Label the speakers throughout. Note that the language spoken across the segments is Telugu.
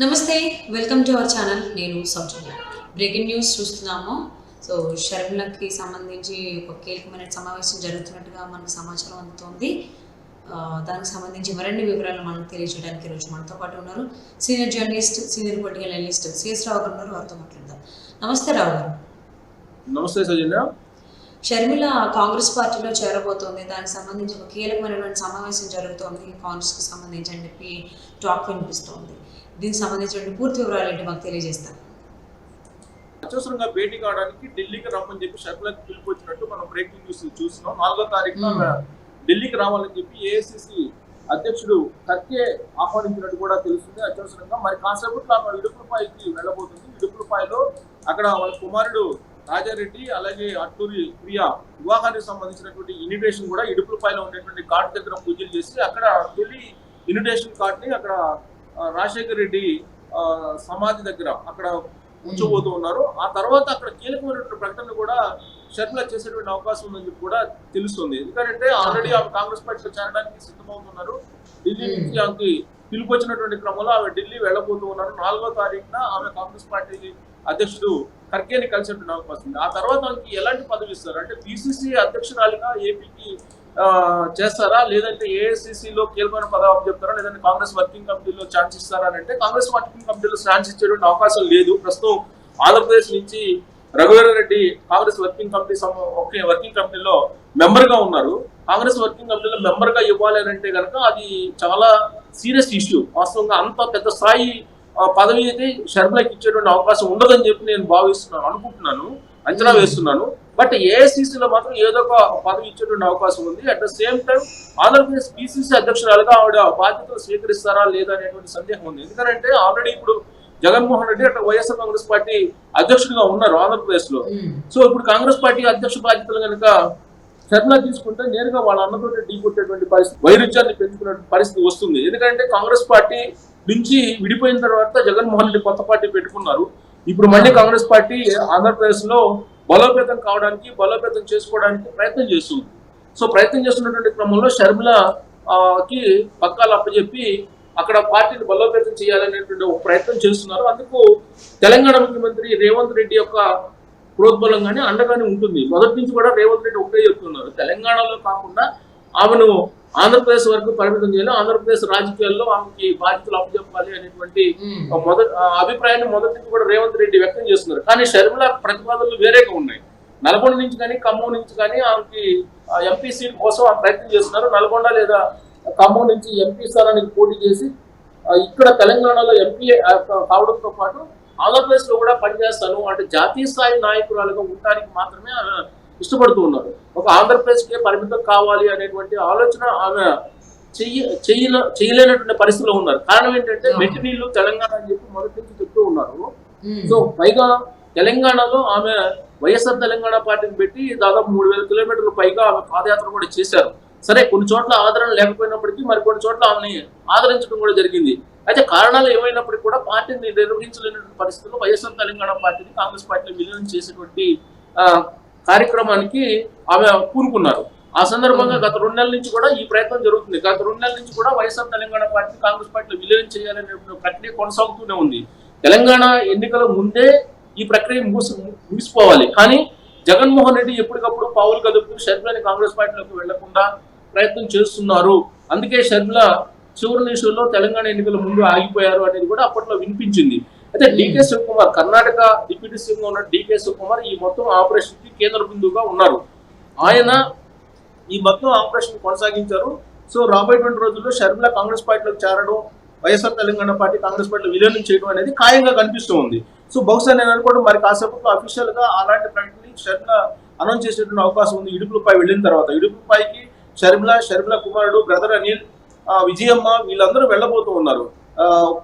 Speaker 1: నమస్తే వెల్కమ్ టు అవర్ ఛానల్. నేను సౌజన్య. బ్రేకింగ్ న్యూస్ చూస్తున్నాము. సో షర్మిలకి సంబంధించి ఒక కీలకమైన సమావేశం జరుగుతున్నట్టుగా మనకు సమాచారం అందుతోంది. దానికి సంబంధించి మరిన్ని వివరాలు మనకు తెలియజేయడానికి ఈరోజు మనతో పాటు ఉన్నారు. Senior journalist senior political analyst C S Rao garu ఉన్నారు. వారితో మాట్లాడదాం. నమస్తే రావు గారు.
Speaker 2: నమస్తే సౌజన్య.
Speaker 1: షర్మిల కాంగ్రెస్ పార్టీలో చేరబోతోంది. దానికి సంబంధించి ఒక కీలకమైనటువంటి సమావేశం జరుగుతోంది. కాంగ్రెస్కి సంబంధించి అని చెప్పి టాక్ వినిపిస్తోంది. దీనికి సంబంధించిన పూర్తి వివరాలు ఏంటి మాకు తెలియజేస్తారు.
Speaker 2: అత్యవసరంగా భేటీ కావడానికి ఢిల్లీకి రమ్మని చెప్పి షర్మిలకు పిలుపు వచ్చినట్టు మనం బ్రేకింగ్ న్యూస్ చూస్తున్నాం. నాలుగో తారీఖున
Speaker 1: Hmm.
Speaker 2: ఢిల్లీకి రావాలని చెప్పి ఏఐసిసి అధ్యక్షుడు కర్కే ఆహ్వానించినట్టు కూడా తెలుస్తుంది. అత్యవసరంగా మరి కాసేపట్లో ఆమె ఇడుపులపాయికి వెళ్ళబోతుంది. ఇడుపులపాయలో అక్కడ వాళ్ళ కుమారుడు రాజారెడ్డి అలాగే అట్టూరి ప్రియా వివాహానికి సంబంధించినటువంటి ఇన్విటేషన్ కూడా ఇడుపులపాయలో ఉండేటువంటి కార్డు దగ్గర పూజలు చేసి అక్కడ తొలి ఇన్విటేషన్ కార్డుని అక్కడ రాజశేఖర్ రెడ్డి ఆ, సమాధి దగ్గర అక్కడ ఉంచబోతూ ఉన్నారు. ఆ తర్వాత అక్కడ కీలకమైనటువంటి ప్రకటన కూడా షర్మిల చేసేటువంటి అవకాశం ఉందని చెప్పి కూడా తెలుస్తుంది. ఎందుకంటే ఆల్రెడీ ఆమె కాంగ్రెస్ పార్టీలో చేరడానికి సిద్ధమవుతున్నారు. ఢిల్లీ. నుంచి ఆమెకి పిలుపు వచ్చినటువంటి క్రమంలో ఆమె ఢిల్లీ వెళ్ళబోతూ ఉన్నారు. నాలుగో తారీఖున ఆమె కాంగ్రెస్ పార్టీ అధ్యక్షుడు ఖర్గేని కలిసేటువంటి అవకాశం ఉంది. ఆ తర్వాత ఆమెకి ఎలాంటి పదవి ఇస్తారు? అంటే పిసిసి అధ్యక్షురాలిగా ఏపీకి చేస్తారా? లేదంటే AICC లో కీలకమైన పదవి చెప్తారా? లేదంటే కాంగ్రెస్ వర్కింగ్ కమిటీలో ఛాన్స్ ఇస్తారా అని అంటే కాంగ్రెస్ వర్కింగ్ కమిటీలో ఛాన్స్ ఇచ్చేటువంటి అవకాశం లేదు. ప్రస్తుతం ఆంధ్రప్రదేశ్ నుంచి రఘువీర రెడ్డి కాంగ్రెస్ వర్కింగ్ కమిటీ ఒకే వర్కింగ్ కమిటీలో మెంబర్గా ఉన్నారు. కాంగ్రెస్ వర్కింగ్ కమిటీలో మెంబర్గా ఇవ్వాలి అని అంటే కనుక అది చాలా సీరియస్ ఇష్యూ. వాస్తవంగా అంత పెద్ద స్థాయి పదవి అయితే షర్మిలకి ఇచ్చేటువంటి అవకాశం ఉండదని చెప్పి నేను భావిస్తున్నాను అనుకుంటున్నాను అంచనా వేస్తున్నాను. బట్ ఏఐసిసిలో మాత్రం ఏదో ఒక పదవి ఇచ్చేటువంటి అవకాశం ఉంది. At the same time Andhra Pradesh PCC అధ్యక్షురాలుగా ఆవిడ బాధ్యతలు స్వీకరిస్తారా లేదా అనేటువంటి సందేహం ఉంది. ఎందుకంటే ఆల్రెడీ ఇప్పుడు జగన్మోహన్ రెడ్డి అక్కడ వైఎస్ఆర్ కాంగ్రెస్ పార్టీ అధ్యక్షుడిగా ఉన్నారు ఆంధ్రప్రదేశ్లో సో ఇప్పుడు కాంగ్రెస్ పార్టీ అధ్యక్ష బాధ్యతలు కనుక శర్మ తీసుకుంటే నేరుగా వాళ్ళ అన్నతోటి డీ కొట్టేటువంటి పరిస్థితి వైరుధ్యాన్ని పెంచుకునే పరిస్థితి వస్తుంది. ఎందుకంటే కాంగ్రెస్ పార్టీ నుంచి విడిపోయిన తర్వాత జగన్మోహన్ రెడ్డి కొత్త పార్టీ పెట్టుకున్నారు. ఇప్పుడు మళ్ళీ కాంగ్రెస్ పార్టీ ఆంధ్రప్రదేశ్లో బలోపేతం కావడానికి బలోపేతం చేసుకోవడానికి ప్రయత్నం చేస్తుంది. సో ప్రయత్నం చేస్తున్నటువంటి క్రమంలో షర్మిల కి పక్కాలు అప్పచెప్పి అక్కడ పార్టీని బలోపేతం చేయాలనేటువంటి ఒక ప్రయత్నం చేస్తున్నారు. అందుకు తెలంగాణ ముఖ్యమంత్రి రేవంత్ రెడ్డి యొక్క ప్రోద్బలంగానే అండగానే ఉంటుంది. మొదటి నుంచి కూడా రేవంత్ రెడ్డి ఒకటే చెప్తున్నారు. తెలంగాణలో కాకుండా ఆమెను ఆంధ్రప్రదేశ్ వరకు పరిమితం చేయాలి. ఆంధ్రప్రదేశ్ రాజకీయాల్లో ఆమెకి బాధ్యతలు అప్పచెప్పాలి అనేటువంటి మొదటి అభిప్రాయాన్ని మొదటి కూడా రేవంత్ రెడ్డి వ్యక్తం చేస్తున్నారు. కానీ షర్మిల ప్రతిపాదనలు వేరేగా ఉన్నాయి. నల్గొండ నుంచి కానీ ఖమ్మం నుంచి కానీ ఆమెకి ఎంపీ సీట్ కోసం ఆ ప్రయత్నం చేస్తున్నారు. నల్గొండ లేదా ఖమ్మం నుంచి ఎంపీ స్థానానికి పోటీ చేసి ఇక్కడ తెలంగాణలో ఎంపీ కావడంతో పాటు ఆంధ్రప్రదేశ్లో కూడా పనిచేస్తాను. అంటే జాతీయ స్థాయి నాయకురాలుగా ఉండడానికి మాత్రమే ఆమె ఇష్టపడుతూ ఉన్నారు. ఒక ఆంధ్రప్రదేశ్ కే పరిమితం కావాలి అనేటువంటి ఆలోచన ఆమె చెయ్య చేయలేనటువంటి పరిస్థితిలో ఉన్నారు. కారణం ఏంటంటే. మెట్టి నీళ్ళు తెలంగాణ అని చెప్పి మొదటి నుంచి చెప్తూ ఉన్నారు. సో పైగా తెలంగాణలో ఆమె వైఎస్ఆర్ తెలంగాణ పార్టీని పెట్టి దాదాపు మూడు వేల కిలోమీటర్ల పైగా ఆమె పాదయాత్ర కూడా చేశారు. సరే కొన్ని చోట్ల ఆదరణ లేకపోయినప్పటికీ మరి కొన్ని చోట్ల ఆమెని ఆదరించడం కూడా జరిగింది. అయితే కారణాలు ఏమైనప్పటికీ కూడా పార్టీని నిర్వహించలేనటువంటి పరిస్థితుల్లో వైఎస్ఆర్ తెలంగాణ పార్టీని కాంగ్రెస్ పార్టీలో విలీనం చేసేటువంటి కార్యక్రమానికి ఆమె పూనుకున్నారు. ఆ సందర్భంగా గత రెండు నెలల నుంచి కూడా ఈ ప్రయత్నం జరుగుతుంది. గత రెండు నెలల నుంచి కూడా వైఎస్ఆర్ తెలంగాణ పార్టీ కాంగ్రెస్ పార్టీలో విలీనం చేయాలనే ప్రక్రియ కొనసాగుతూనే ఉంది. తెలంగాణ ఎన్నికల ముందే ఈ ప్రక్రియ ముగిసి ముగిసిపోవాలి. కానీ జగన్మోహన్ రెడ్డి ఎప్పటికప్పుడు పావులు కదుపుతూ షర్మిలని కాంగ్రెస్ పార్టీలోకి వెళ్ళకుండా ప్రయత్నం చేస్తున్నారు. అందుకే షర్మిల చివరి నిమిషంలో తెలంగాణ ఎన్నికల ముందు ఆగిపోయారు అనేది కూడా అప్పట్లో వినిపించింది. అయితే డికే శివకుమార్ కర్ణాటక డిప్యూటీ సీఎంగా ఉన్న డికే శివకుమార్ ఈ మొత్తం ఆపరేషన్కి కేంద్ర బిందువుగా ఉన్నారు. ఆయన ఈ మొత్తం ఆపరేషన్ కొనసాగించారు. సో రాబోయేటువంటి రోజుల్లో షర్మిల కాంగ్రెస్ పార్టీలోకి చేరడం వైఎస్ఆర్ తెలంగాణ పార్టీ కాంగ్రెస్ పార్టీలో విలీనం చేయడం అనేది ఖాయంగా కనిపిస్తూ ఉంది. సో బహుశా నేను అనుకోవడం మరి కాసేపు అఫీషియల్గా అలాంటి ప్రకటన షర్మిల అనౌన్స్ చేసేటువంటి అవకాశం ఉంది. ఇడుపులపై వెళ్ళిన తర్వాత. ఇడుపులపైకి షర్మిల షర్మిల కుమారుడు బ్రదర్ అనిల్ ఆ, విజయమ్మ వీళ్ళందరూ వెళ్ళబోతూ ఉన్నారు.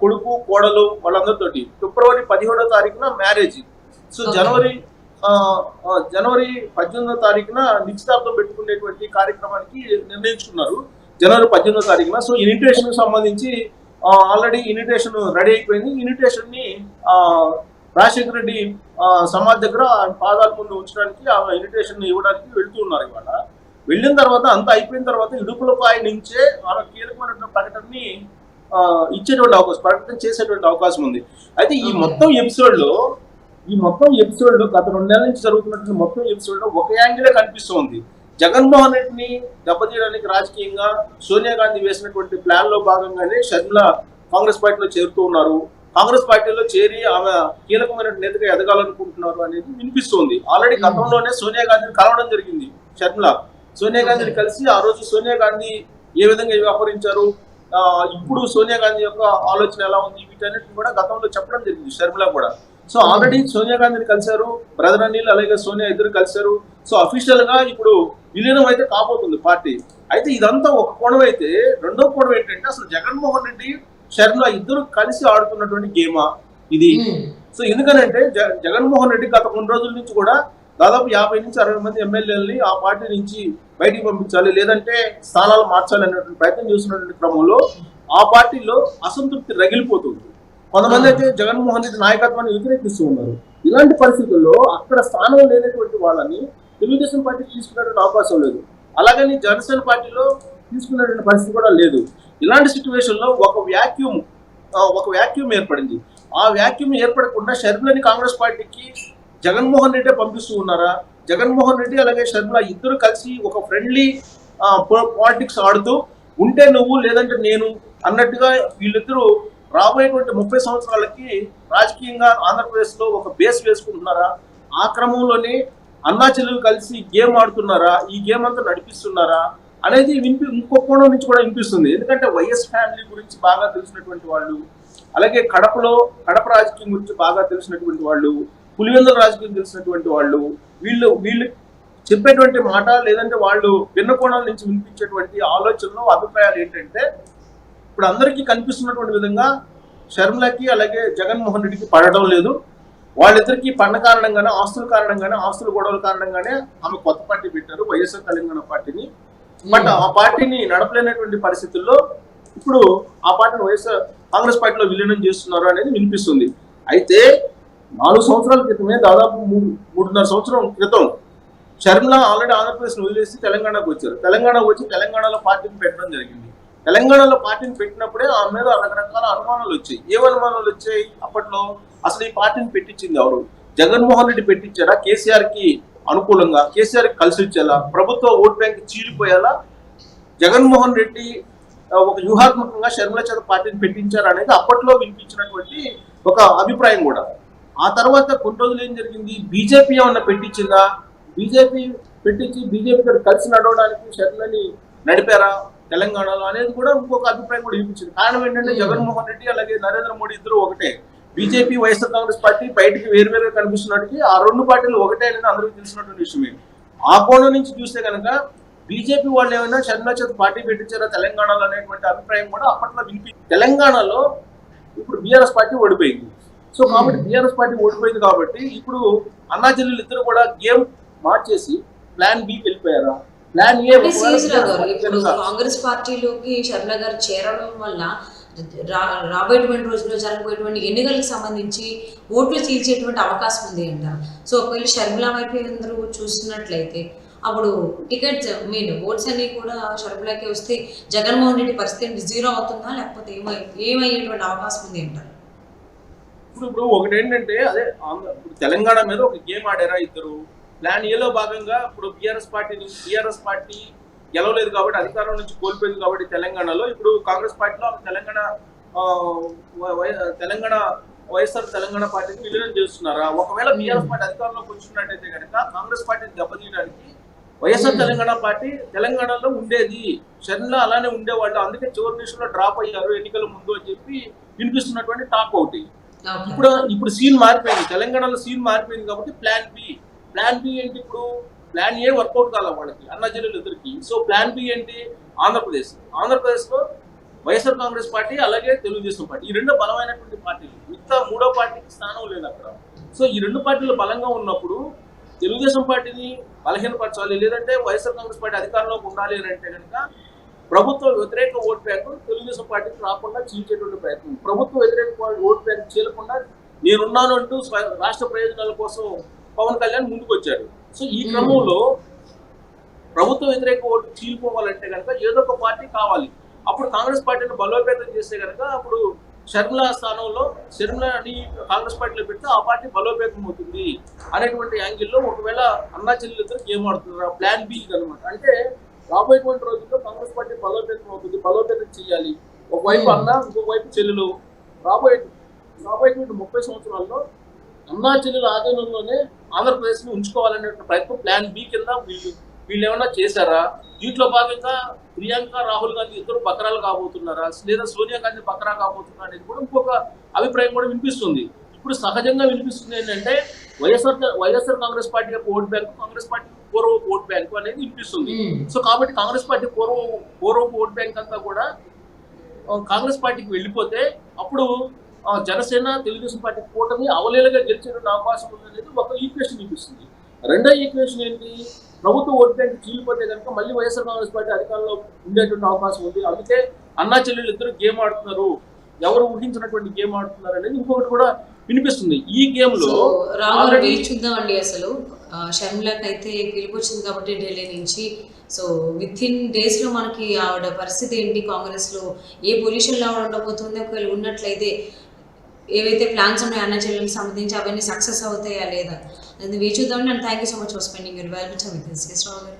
Speaker 2: కొడుకు కోడలు వాళ్ళందరితోటి. ఫిబ్రవరి పదిహేడో తారీఖున మ్యారేజ్. సో. జనవరి జనవరి పద్దెనిమిదో తారీఖున నిశ్చితార్థం పెట్టుకునేటువంటి కార్యక్రమానికి నిర్ణయించుకున్నారు. జనవరి పద్దెనిమిదో తారీఖున. సో ఇన్విటేషన్ సంబంధించి ఆల్రెడీ ఇన్విటేషన్ రెడీ అయిపోయింది. ఇన్విటేషన్ని రాజశేఖర రెడ్డి ఆ, సమాధి దగ్గర పాదాల ముందు ఉంచడానికి ఆ ఇన్విటేషన్ ఇవ్వడానికి వెళ్తూ ఉన్నారు ఇవాళ. వెళ్ళిన తర్వాత అంత అయిపోయిన తర్వాత ఇడుపులపాయ నుంచే ఆమె కీలకమైనటువంటి ప్రకటనని ఇచ్చేటువంటి అవకాశం ప్రకటన చేసేటువంటి అవకాశం ఉంది. అయితే ఈ మొత్తం ఎపిసోడ్లో ఈ మొత్తం ఎపిసోడ్లో గత రెండు నెలల నుంచి జరుగుతున్నటువంటి మొత్తం ఎపిసోడ్లో ఒక యాంగిలే కనిపిస్తోంది జగన్మోహన్ రెడ్డిని దెబ్బతీయడానికి రాజకీయంగా సోనియా గాంధీ వేసినటువంటి ప్లాన్లో భాగంగానే షర్మిల కాంగ్రెస్ పార్టీలో చేరుతూ ఉన్నారు. కాంగ్రెస్ పార్టీలో చేరి ఆమె కీలకమైన నేతగా ఎదగాలనుకుంటున్నారు అనేది వినిపిస్తోంది ఆల్రెడీ గతంలోనే సోనియా గాంధీని కలవడం జరిగింది షర్మిల. సోనియా గాంధీని కలిసి ఆ రోజు సోనియా గాంధీ ఏ విధంగా వ్యవహరించారు? ఇప్పుడు సోనియా గాంధీ యొక్క ఆలోచన ఎలా ఉంది? వీటన్నిటిని కూడా గతంలో చెప్పడం జరిగింది షర్మిల కూడా. సో ఆల్రెడీ సోనియా గాంధీని కలిశారు బ్రదర్ అనిల్ అలాగే సోనియా ఇద్దరు కలిశారు. సో అఫీషియల్గా ఇప్పుడు విలీనం అయితే కాబోతుంది పార్టీ. అయితే ఇదంతా ఒక కోణం అయితే రెండో కోణం ఏంటంటే అసలు జగన్మోహన్ రెడ్డి షర్మిల ఇద్దరు కలిసి ఆడుతున్నటువంటి గేమా ఇది. సో ఎందుకనంటే జగన్మోహన్ రెడ్డి గత కొన్ని రోజుల నుంచి కూడా దాదాపు యాభై నుంచి అరవై మంది ఎమ్మెల్యేలని ఆ పార్టీ నుంచి బయటికి పంపించాలి లేదంటే స్థానాలు మార్చాలి అనేటువంటి ప్రయత్నం చేస్తున్నటువంటి క్రమంలో ఆ పార్టీలో అసంతృప్తి రగిలిపోతుంది. కొంతమంది అయితే జగన్మోహన్ రెడ్డి నాయకత్వాన్ని వ్యతిరేకిస్తూ ఉన్నారు. ఇలాంటి పరిస్థితుల్లో అక్కడ స్థానం లేనటువంటి వాళ్ళని తెలుగుదేశం పార్టీ తీసుకునేటువంటి అవకాశం లేదు. అలాగని జనసేన పార్టీలో తీసుకునేటువంటి పరిస్థితి కూడా లేదు. ఇలాంటి సిచ్యువేషన్లో ఒక వ్యాక్యూమ్ ఒక వ్యాక్యూమ్ ఏర్పడింది. ఆ వ్యాక్యూమ్ ఏర్పడకుండా షర్మిలని కాంగ్రెస్ పార్టీకి జగన్మోహన్ రెడ్డి పంపిస్తూ ఉన్నారా? జగన్మోహన్ రెడ్డి అలాగే షర్మిల ఇద్దరు కలిసి ఒక ఫ్రెండ్లీ పాలిటిక్స్ ఆడుతూ ఉంటే నువ్వు లేదంటే నేను అన్నట్టుగా వీళ్ళిద్దరూ రాబోయేటువంటి ముప్పై సంవత్సరాలకి రాజకీయంగా ఆంధ్రప్రదేశ్లో ఒక బేస్ వేసుకుంటున్నారా? ఆ క్రమంలోనే అన్నా చెల్లెలు కలిసి గేమ్ ఆడుతున్నారా? ఈ గేమ్ అంతా నడిపిస్తున్నారా? అనేది వినిపి ఇంకో కోణం నుంచి కూడా వినిపిస్తుంది. ఎందుకంటే వైఎస్ ఫ్యామిలీ గురించి బాగా తెలిసినటువంటి వాళ్ళు అలాగే కడపలో కడప రాజకీయం గురించి బాగా తెలిసినటువంటి వాళ్ళు పులివెందుల రాజకీయం తెలిసినటువంటి వాళ్ళు వీళ్ళు వీళ్ళు చెప్పేటువంటి మాట లేదంటే వాళ్ళు భిన్న కోణాల నుంచి వినిపించేటువంటి ఆలోచనలు అభిప్రాయాలు ఏంటంటే ఇప్పుడు అందరికీ కనిపిస్తున్నటువంటి విధంగా షర్మిలకి అలాగే జగన్మోహన్ రెడ్డికి పడడం లేదు. వాళ్ళిద్దరికి పన్న కారణంగానే ఆస్తుల కారణంగానే ఆస్తుల గొడవల కారణంగానే ఆమె కొత్త పార్టీ పెట్టారు వైఎస్ఆర్ తెలంగాణ పార్టీని. బట్ ఆ పార్టీని నడపలేనటువంటి పరిస్థితుల్లో ఇప్పుడు ఆ పార్టీని వైఎస్ఆర్ కాంగ్రెస్ పార్టీలో విలీనం చేస్తున్నారు అనేది వినిపిస్తుంది. అయితే నాలుగు సంవత్సరాల క్రితమే దాదాపు మూడు మూడున్నర సంవత్సరం క్రితం షర్మిల ఆల్రెడీ ఆంధ్రప్రదేశ్ను వదిలేసి తెలంగాణకు వచ్చారు. తెలంగాణకు వచ్చి తెలంగాణలో పార్టీని పెట్టడం జరిగింది. తెలంగాణలో పార్టీని పెట్టినప్పుడే ఆమె మీద రకరకాల అనుమానాలు వచ్చాయి. ఏం అనుమానాలు వచ్చాయి? అప్పట్లో అసలు ఈ పార్టీని పెట్టించింది ఎవరు? జగన్మోహన్ రెడ్డి పెట్టించారా? కేసీఆర్కి అనుకూలంగా కేసీఆర్ కలిసి వచ్చేలా ప్రభుత్వ ఓట్ బ్యాంక్ చీలిపోయేలా జగన్మోహన్ రెడ్డి ఒక వ్యూహాత్మకంగా షర్మిల చేత పార్టీని పెట్టించారు అనేది అప్పట్లో వినిపించినటువంటి ఒక అభిప్రాయం కూడా. ఆ తర్వాత కొన్ని రోజులు ఏం జరిగింది? బీజేపీ ఏమన్నా పెట్టించిందా? బీజేపీ పెట్టించి బీజేపీ గారు కలిసి నడవడానికి షర్లని నడిపారా తెలంగాణలో అనేది కూడా ఇంకొక అభిప్రాయం కూడా వినిపించింది. కారణం ఏంటంటే జగన్మోహన్ రెడ్డి అలాగే నరేంద్ర మోడీ ఇద్దరు ఒకటే. బీజేపీ వైఎస్ఆర్ కాంగ్రెస్ పార్టీ బయటికి వేరువేరుగా కనిపిస్తున్నట్టుకి ఆ రెండు పార్టీలు ఒకటే అనేది అందరికీ తెలిసినటువంటి విషయమే. ఆ కోణం నుంచి చూస్తే కనుక బీజేపీ వాళ్ళు ఏమైనా షర్మిల చేత పార్టీ పెట్టించారా తెలంగాణలో అనేటువంటి అభిప్రాయం కూడా అప్పట్లో వినిపి తెలంగాణలో ఇప్పుడు బీఆర్ఎస్ పార్టీ ఓడిపోయింది. సో కాబట్టి బీఆర్ఎస్ పార్టీ ఓడిపోయింది కాబట్టి ఇప్పుడు అన్నా చెల్లెలు ఇద్దరు కూడా గేమ్ మార్చేసి ప్లాన్ బి వెళ్ళిపోయారా? ప్లాన్ ఏ
Speaker 1: ఇప్పుడు కాంగ్రెస్ పార్టీలోకి శర్మ గారు చేరడం వల్ల రాబోయేటువంటి రోజుల్లో జరగబోయేటువంటి ఎన్నికలకు సంబంధించి ఓట్లు చీల్చేటువంటి అవకాశం ఉంది అంట సో ఒకవేళ షర్మిల వైపు అందరూ చూస్తున్నట్లయితే అప్పుడు టికెట్స్ మీన్ ఓట్స్ అన్ని కూడా షర్మిలకి వస్తే జగన్మోహన్ రెడ్డి పరిస్థితి జీరో అవుతుందా? లేకపోతే ఏమై ఏమయ్యేటువంటి అవకాశం ఉంది అంటారు?
Speaker 2: ఇప్పుడు ఇప్పుడు ఒకటి ఏంటంటే అదే ఇప్పుడు తెలంగాణ మీద ఒక గేమ్ ఆడారా ఇద్దరు? ప్లాన్ ఏలో భాగంగా ఇప్పుడు బీఆర్ఎస్ పార్టీ బీఆర్ఎస్ పార్టీ గెలవలేదు కాబట్టి అధికారం నుంచి కోల్పోయింది కాబట్టి తెలంగాణలో. ఇప్పుడు కాంగ్రెస్ పార్టీలో తెలంగాణ తెలంగాణ వైఎస్ఆర్ తెలంగాణ పార్టీని విలీనం చేస్తున్నారా? ఒకవేళ బీఆర్ఎస్ పార్టీ అధికారంలోకి వచ్చినట్టయితే కనుక కాంగ్రెస్ పార్టీని దెబ్బతీయడానికి వైఎస్ఆర్ తెలంగాణ పార్టీ తెలంగాణలో ఉండేది. షర్మిల అలానే ఉండేవాళ్ళు. అందుకే చివరి నిమిషంలో డ్రాప్ అయ్యారు. ఎన్నికల ముందు అని చెప్పి వినిపిస్తున్నటువంటి టాక్ ఒకటి. ఇప్పుడు ఇప్పుడు సీన్ మారిపోయింది. తెలంగాణలో సీన్ మారిపోయింది కాబట్టి ప్లాన్ బి ప్లాన్ బి ఏంటి ఇప్పుడు? ప్లాన్ ఏ వర్కౌట్ కాల వాళ్ళకి అన్న జిల్లాలు ఇద్దరికి సో ప్లాన్ బి ఏంటి? ఆంధ్రప్రదేశ్. ఆంధ్రప్రదేశ్లో వైఎస్ఆర్ కాంగ్రెస్ పార్టీ అలాగే తెలుగుదేశం పార్టీ. ఈ రెండు బలమైనటువంటి పార్టీలు. మిగతా మూడో పార్టీకి స్థానం లేదు అక్కడ. సో ఈ రెండు పార్టీలు బలంగా ఉన్నప్పుడు తెలుగుదేశం పార్టీని బలహీనపరచాలి. లేదంటే వైఎస్ఆర్ కాంగ్రెస్ పార్టీ అధికారంలోకి ఉండాలి అని అంటే కనుక ప్రభుత్వ వ్యతిరేక ఓటు బ్యాంకు తెలుగుదేశం పార్టీకి రాకుండా చీల్చేటువంటి ప్రయత్నం. ప్రభుత్వ వ్యతిరేక ఓటు బ్యాంకు చీలకుండా నేనున్నాను అంటూ స్వ- రాష్ట్ర ప్రయోజనాల కోసం పవన్ కళ్యాణ్ ముందుకు వచ్చారు సో ఈ క్రమంలో ప్రభుత్వ వ్యతిరేక ఓటు చీలిపోవాలంటే కనుక ఏదో ఒక పార్టీ కావాలి. అప్పుడు కాంగ్రెస్ పార్టీని బలోపేతం చేస్తే కనుక అప్పుడు షర్మిల స్థానంలో షర్మిలని కాంగ్రెస్ పార్టీలో పెడితే ఆ పార్టీ బలోపేతం అవుతుంది అనేటువంటి యాంగిల్లో ఒకవేళ అన్నా చెల్లెలిద్దరు గేమ్ ఆడుతున్నారు. ప్లాన్ బి అనమాట. అంటే రాబోయేటువంటి రోజుల్లో కాంగ్రెస్ పార్టీ బలోపేతం అవుతుంది బలోపేతం చేయాలి. ఒకవైపు
Speaker 1: Hmm.
Speaker 2: అన్న ఇంకొక వైపు చెల్లెలు. రాబోయే రాబోయేటువంటి ముప్పై సంవత్సరాల్లో అన్నా చెల్లెల ఆధీనంలోనే ఆంధ్రప్రదేశ్ని ఉంచుకోవాలనే ప్రయత్నం ప్లాన్ బి కింద వీళ్ళు వీళ్ళు ఏమన్నా చేశారా? దీంట్లో భాగంగా ప్రియాంక రాహుల్ గాంధీ ఇద్దరు బకరాలు కాబోతున్నారా? లేదా సోనియా గాంధీ బకరా కాబోతున్నారా అనేది కూడా ఇంకొక అభిప్రాయం కూడా వినిపిస్తుంది. ఇప్పుడు సహజంగా వినిపిస్తుంది ఏంటంటే వైఎస్ఆర్ వైఎస్ఆర్ కాంగ్రెస్ పార్టీ యొక్క ఓట్ బ్యాంక్ కాంగ్రెస్ పార్టీ పూర్వ ఓట్ బ్యాంక్ అనేది వినిపిస్తుంది. సో కాబట్టి కాంగ్రెస్ పార్టీ పూర్వ పూర్వపు ఓట్ బ్యాంక్ అంతా కూడా కాంగ్రెస్ పార్టీకి వెళ్ళిపోతే అప్పుడు జనసేన తెలుగుదేశం పార్టీ కూటమి అవలేలుగా గెలిచేటువంటి అవకాశం ఉందనేది ఒక ఈక్వేషన్ చూపిస్తుంది రెండో ఈక్వేషన్ ఏంటి? ప్రభుత్వ ఓట్ బ్యాంక్ చీలిపోతే కనుక మళ్ళీ వైఎస్ఆర్ కాంగ్రెస్ పార్టీ అధికారంలో ఉండేటువంటి అవకాశం ఉంది. అందుకే అన్నా చెల్లెలు ఇద్దరు గేమ్ ఆడుతున్నారు. ఎవరు ఊహించినటువంటి గేమ్ ఆడుతున్నారు అనేది ఇంకొకటి కూడా వినిపిస్తుంది. ఈ
Speaker 1: గేమ్లో చూద్దామండి అసలు? షర్మిలకి అయితే పిలుపు వచ్చింది కాబట్టి ఢిల్లీ నుంచి. సో విత్ ఇన్ డేస్లో మనకి ఆవిడ పరిస్థితి ఏంటి? కాంగ్రెస్లో ఏ పొజిషన్లో ఆవిడ ఉండబోతుంది? ఒకవేళ ఉన్నట్లయితే ఏవైతే ప్లాన్స్ ఉన్నాయో అన్న చెల్లెలకు సంబంధించి అవన్నీ సక్సెస్ అవుతాయా లేదా అది వేచి చూద్దామండి and thank you so much for spending your value with this Rao garu.